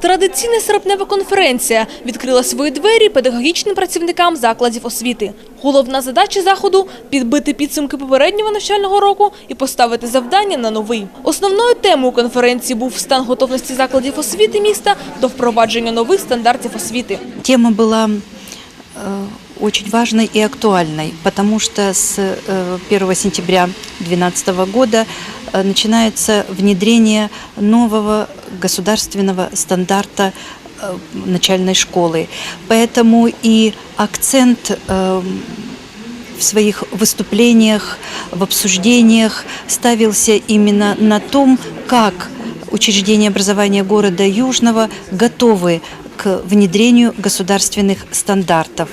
Традиційна серпнева конференція відкрила свої двері педагогічним працівникам закладів освіти. Головна задача заходу – підбити підсумки попереднього навчального року і поставити завдання на новий. Основною темою конференції був стан готовності закладів освіти міста до впровадження нових стандартів освіти. Тема была э, очень важной и актуальной, потому что с э, 1 сентября 2012 года э, начинается внедрение нового государственного стандарта э, начальной школы. Поэтому и акцент э, в своих выступлениях, в обсуждениях ставился именно на том, как учреждения образования города Южного готовы к внедрению государственных стандартов.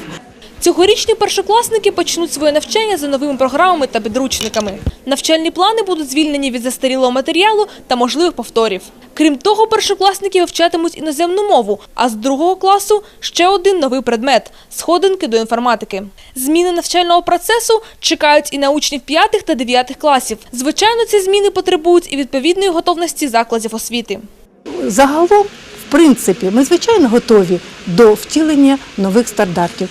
Цьогорічні першокласники почнуть своє навчання за новими програмами та підручниками. Навчальні плани будуть звільнені від застарілого матеріалу та можливих повторів. Крім того, першокласники вивчатимуть іноземну мову, а з другого класу ще один новий предмет – сходинки до інформатики. Зміни навчального процесу чекають і на учнів 5 та 9 класів. Звичайно, ці зміни потребують і відповідної готовності закладів освіти. Загалом, в принципі, ми звичайно готові до втілення нових стандартів.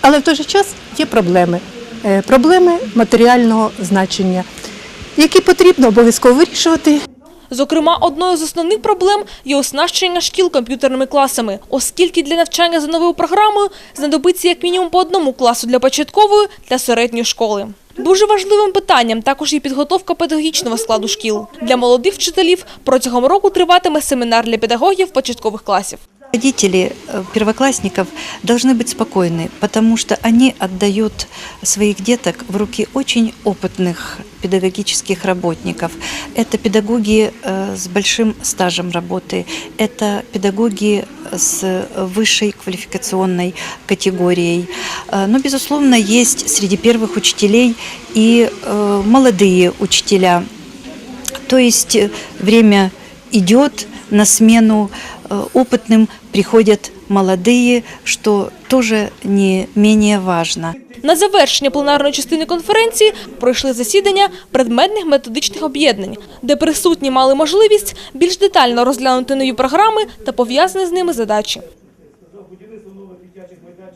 Але в той же час є проблеми. Е, Проблеми матеріального значення, які потрібно обов'язково вирішувати. Зокрема, одною з основних проблем є оснащення шкіл комп'ютерними класами, оскільки для навчання за новою програмою знадобиться як мінімум по одному класу для початкової та середньої школи. Дуже важливим питанням також є підготовка педагогічного складу шкіл. Для молодих вчителів протягом року триватиме семінар для педагогів початкових класів. Родители э, первоклассников должны быть спокойны, потому что они отдают своих деток в руки очень опытных педагогических работников. Это педагоги э, с большим стажем работы, это педагоги с высшей квалификационной категорией. Э, Но, безусловно, есть среди первых учителей и молодые учителя. То есть время идет, на смену опытным приходят молодые, что тоже не менее важно. На завершення пленарної частини конференції пройшли засідання предметних методичних об'єднань, де присутні мали можливість більш детально розглянути нові програми та пов'язані з ними задачі.